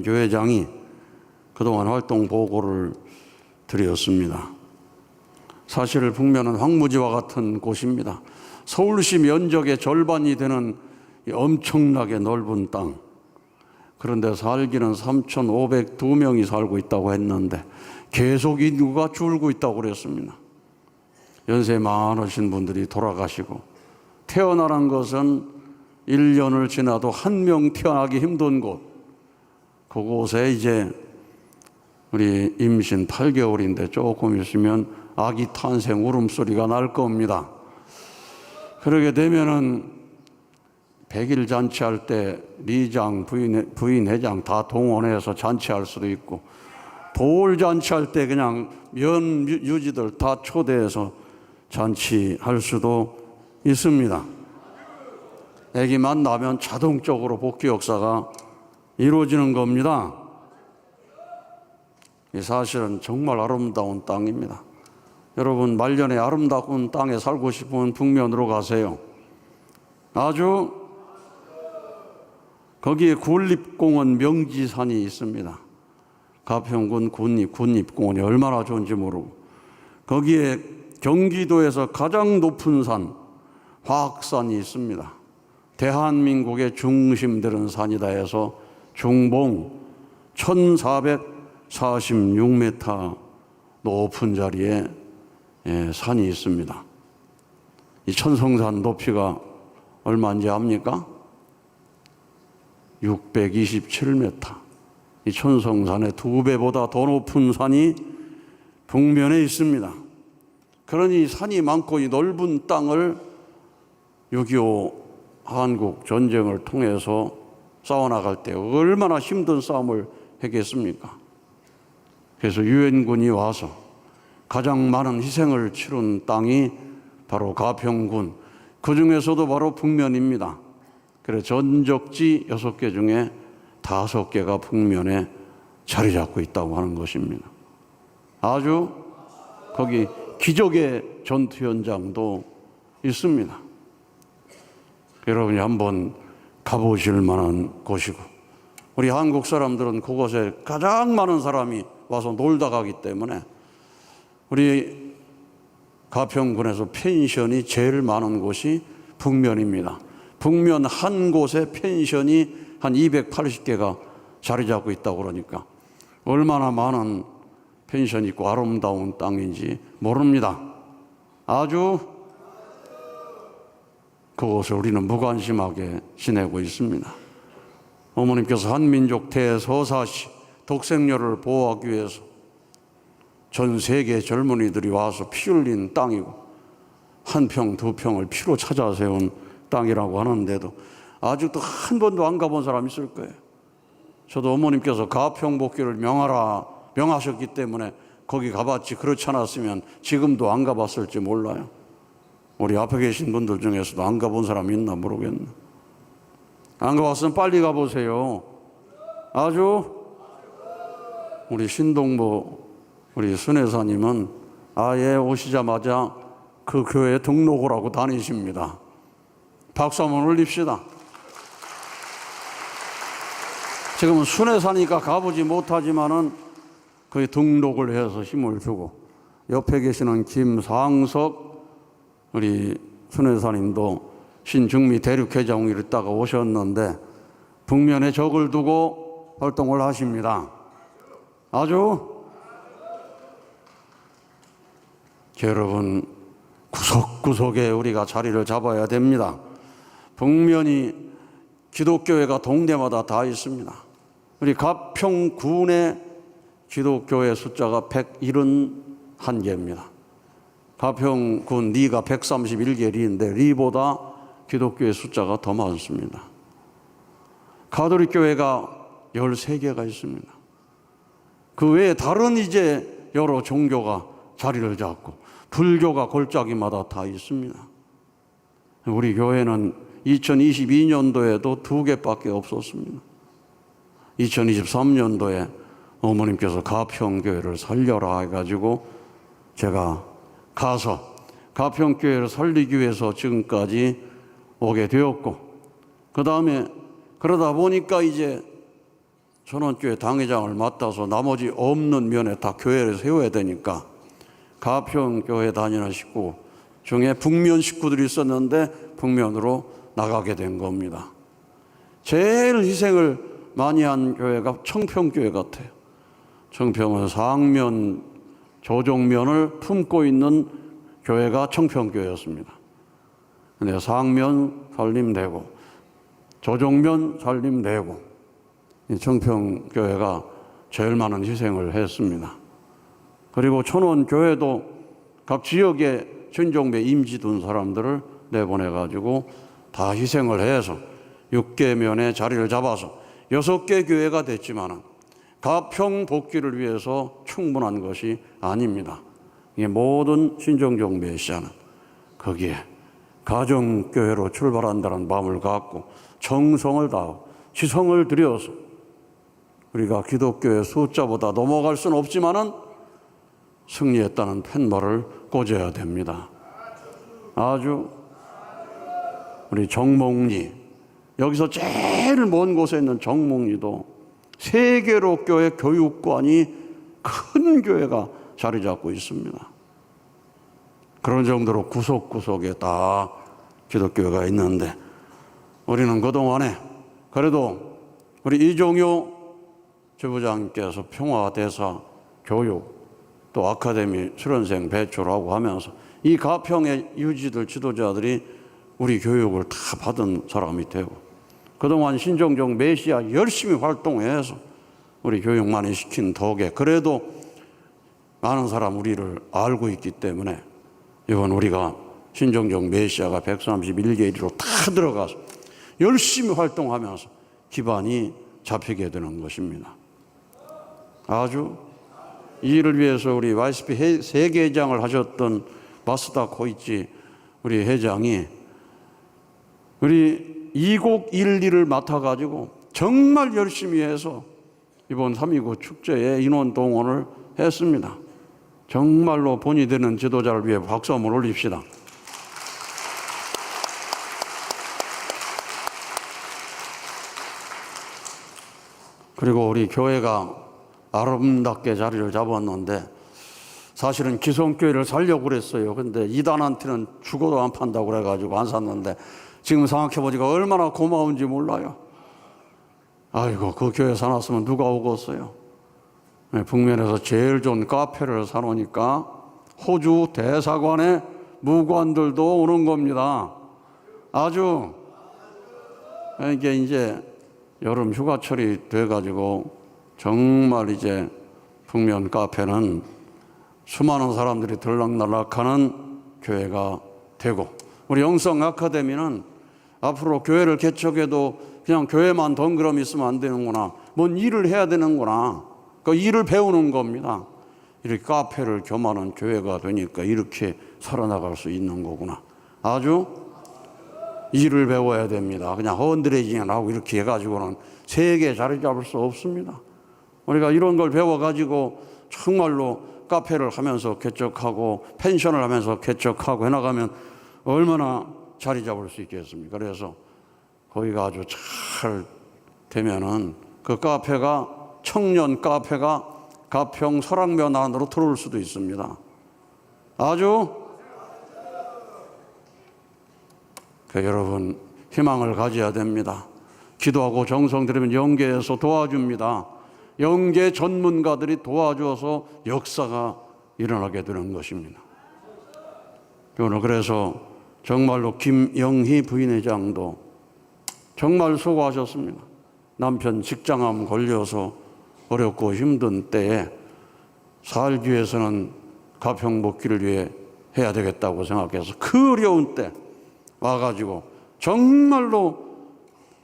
교회장이 그동안 활동 보고를 드렸습니다. 사실 북면은 황무지와 같은 곳입니다. 서울시 면적의 절반이 되는 이 엄청나게 넓은 땅. 그런데 살기는 3,502명이 살고 있다고 했는데 계속 인구가 줄고 있다고 그랬습니다. 연세 많으신 분들이 돌아가시고 태어나는 것은 1년을 지나도 한 명 태어나기 힘든 곳. 그곳에 이제 우리 임신 8개월인데 조금 있으면 아기 탄생 울음소리가 날 겁니다. 그러게 되면은 100일 잔치할 때 리장, 부인, 부인 회장 다 동원해서 잔치할 수도 있고 보울 잔치할 때 그냥 면 유지들 다 초대해서 잔치할 수도 있습니다. 아기만 나면 자동적으로 복귀 역사가 이루어지는 겁니다. 이 사실은 정말 아름다운 땅입니다. 여러분 말년에 아름다운 땅에 살고 싶으면 북면으로 가세요. 아주 거기에 군립공원 명지산이 있습니다. 가평군 군립 군립공원이 얼마나 좋은지 모르고 거기에 경기도에서 가장 높은 산 화악산이 있습니다. 대한민국의 중심 되는 산이다 해서 중봉 1446m 높은 자리에 예, 산이 있습니다. 이 천성산 높이가 얼마인지 압니까? 627m. 이 천성산의 두 배보다 더 높은 산이 북면에 있습니다. 그러니 산이 많고 이 넓은 땅을 6.25 한국 전쟁을 통해서 싸워나갈 때 얼마나 힘든 싸움을 했겠습니까? 그래서 유엔군이 와서 가장 많은 희생을 치른 땅이 바로 가평군, 그 중에서도 바로 북면입니다. 그래 전적지 여섯 개 중에 다섯 개가 북면에 자리 잡고 있다고 하는 것입니다. 아주 거기 기적의 전투 현장도 있습니다. 여러분이 한번 가보실 만한 곳이고 우리 한국 사람들은 그곳에 가장 많은 사람이 와서 놀다 가기 때문에 우리 가평군에서 펜션이 제일 많은 곳이 북면입니다. 북면 한 곳에 펜션이 한 280개가 자리 잡고 있다고 그러니까 얼마나 많은 펜션이 있고 아름다운 땅인지 모릅니다. 아주 그것을 우리는 무관심하게 지내고 있습니다. 어머님께서 한민족 대서사시 독생녀를 보호하기 위해서 전 세계 젊은이들이 와서 피 흘린 땅이고 한 평, 두 평을 피로 찾아 세운 땅이라고 하는데도 아직도 한 번도 안 가본 사람 있을 거예요. 저도 어머님께서 가평 복귀를 명하라 명하셨기 때문에 거기 가봤지 그렇지 않았으면 지금도 안 가봤을지 몰라요. 우리 앞에 계신 분들 중에서도 안 가본 사람이 있나 모르겠네. 안 가봤으면 빨리 가보세요. 아주 우리 신동보 우리 순회사님은 아예 오시자마자 그 교회 등록을 하고 다니십니다. 박수 한번 올립시다. 지금은 순회사니까 가보지 못하지만은 그 등록을 해서 힘을 주고 옆에 계시는 김상석 우리 순회사님도 신중미 대륙회장을 있다가 오셨는데 북면에 적을 두고 활동을 하십니다. 아주 여러분 구석구석에 우리가 자리를 잡아야 됩니다. 북면이 기독교회가 동네마다 다 있습니다. 우리 가평군의 기독교회 숫자가 171개입니다. 가평군 리가 131개 리인데 리보다 기독교의 숫자가 더 많습니다. 가톨릭 교회가 13개가 있습니다. 그 외에 다른 이제 여러 종교가 자리를 잡고 불교가 골짜기마다 다 있습니다. 우리 교회는 2022년도에도 두 개밖에 없었습니다. 2023년도에 어머님께서 가평교회를 살려라 해가지고 제가 가서 가평교회를 살리기 위해서 지금까지 오게 되었고, 그 다음에 그러다 보니까 이제 전원교회 당회장을 맡아서 나머지 없는 면에 다 교회를 세워야 되니까 가평교회 다니는 식구 중에 북면 식구들이 있었는데 북면으로 나가게 된 겁니다. 제일 희생을 많이 한 교회가 청평교회 같아요. 청평은 상면 조종면을 품고 있는 교회가 청평교회였습니다. 근데 상면 살림되고 조종면 살림되고 이 청평교회가 제일 많은 희생을 했습니다. 그리고 천원교회도 각 지역에 전종배 임지 둔 사람들을 내보내가지고 다 희생을 해서 6개면에 자리를 잡아서 6개 교회가 됐지만은 가평 복귀를 위해서 충분한 것이 아닙니다. 이 모든 신정종 메시아는 거기에 가정교회로 출발한다는 마음을 갖고 정성을 다하고 지성을 들여서 우리가 기독교의 숫자보다 넘어갈 수는 없지만은 승리했다는 팻말을 꽂아야 됩니다. 아주 우리 정몽리 여기서 제일 먼 곳에 있는 정몽리도 세계로 교회 교육관이 큰 교회가 자리 잡고 있습니다. 그런 정도로 구석구석에 다 기독교회가 있는데 우리는 그동안에 그래도 우리 이종효 주부장님께서 평화대사 교육 또 아카데미 수련생 배출하고 하면서 이 가평의 유지들 지도자들이 우리 교육을 다 받은 사람이 되고 그동안 신종종 메시아 열심히 활동해서 우리 교육 많이 시킨 덕에 그래도 많은 사람 우리를 알고 있기 때문에 이번 우리가 신종종 메시아가 131개 일로 다 들어가서 열심히 활동하면서 기반이 잡히게 되는 것입니다. 아주 이 일을 위해서 우리 YSP 세계 회장을 하셨던 마스다 코이치 우리 회장이 우리 이곡 일리를 맡아가지고 정말 열심히 해서 이번 3.29 축제에 인원 동원을 했습니다. 정말로 본이 되는 지도자를 위해 박수 한번 올립시다. 그리고 우리 교회가 아름답게 자리를 잡았는데 사실은 기성교회를 살려고 그랬어요. 근데 이단한테는 죽어도 안 판다고 그래가지고 안 샀는데 지금 생각해보니까 얼마나 고마운지 몰라요. 아이고, 그 교회 사놨으면 누가 오겠어요? 네, 북면에서 제일 좋은 카페를 사놓으니까 호주 대사관의 무관들도 오는 겁니다. 아주 이게 이제 여름 휴가철이 돼가지고 정말 이제 북면 카페는 수많은 사람들이 들락날락하는 교회가 되고 우리 영성 아카데미는 앞으로 교회를 개척해도 그냥 교회만 덩그럼 있으면 안 되는구나. 뭔 일을 해야 되는구나. 그 일을 배우는 겁니다. 이렇게 카페를 겸하는 교회가 되니까 이렇게 살아나갈 수 있는 거구나. 아주 일을 배워야 됩니다. 그냥 헌드레징 하고 이렇게 해가지고는 세계에 자리 잡을 수 없습니다. 우리가 이런 걸 배워가지고 정말로 카페를 하면서 개척하고 펜션을 하면서 개척하고 해나가면 얼마나 자리 잡을 수 있겠습니까? 그래서 거기가 아주 잘 되면은 그 카페가 청년 카페가 가평 설악면 안으로 들어올 수도 있습니다. 아주 그 여러분 희망을 가져야 됩니다. 기도하고 정성 들이면 영계에서 도와줍니다. 영계 전문가들이 도와줘서 역사가 일어나게 되는 것입니다. 오늘 그래서 정말로 김영희 부인회장도 정말 수고하셨습니다. 남편 직장암 걸려서 어렵고 힘든 때에 살기 위해서는 가평 복귀를 위해 해야 되겠다고 생각해서 그 어려운 때 와가지고 정말로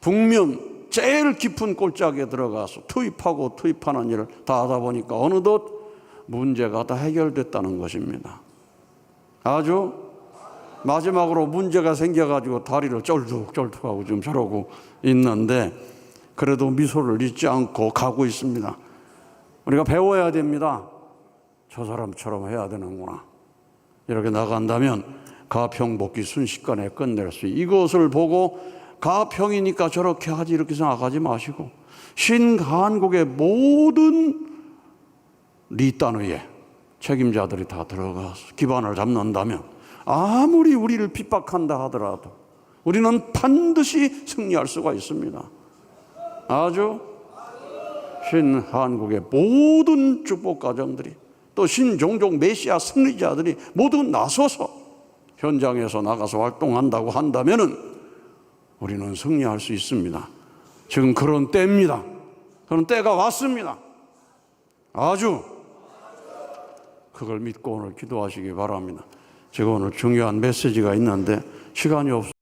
북면 제일 깊은 골짜기에 들어가서 투입하고 투입하는 일을 다 하다 보니까 어느덧 문제가 다 해결됐다는 것입니다. 아주 마지막으로 문제가 생겨가지고 다리를 쩔뚝쩔뚝하고 지금 저러고 있는데 그래도 미소를 잊지 않고 가고 있습니다. 우리가 배워야 됩니다. 저 사람처럼 해야 되는구나. 이렇게 나간다면 가평 복귀 순식간에 끝낼 수 이것을 보고 가평이니까 저렇게 하지 이렇게 생각하지 마시고 신한국의 모든 리단의회 책임자들이 다 들어가서 기반을 잡는다면 아무리 우리를 핍박한다 하더라도 우리는 반드시 승리할 수가 있습니다. 아주 신 한국의 모든 축복 가정들이 또 신종종 메시아 승리자들이 모두 나서서 현장에서 나가서 활동한다고 한다면은 우리는 승리할 수 있습니다. 지금 그런 때입니다. 그런 때가 왔습니다. 아주 그걸 믿고 오늘 기도하시기 바랍니다. 제가 오늘 중요한 메시지가 있는데 시간이 없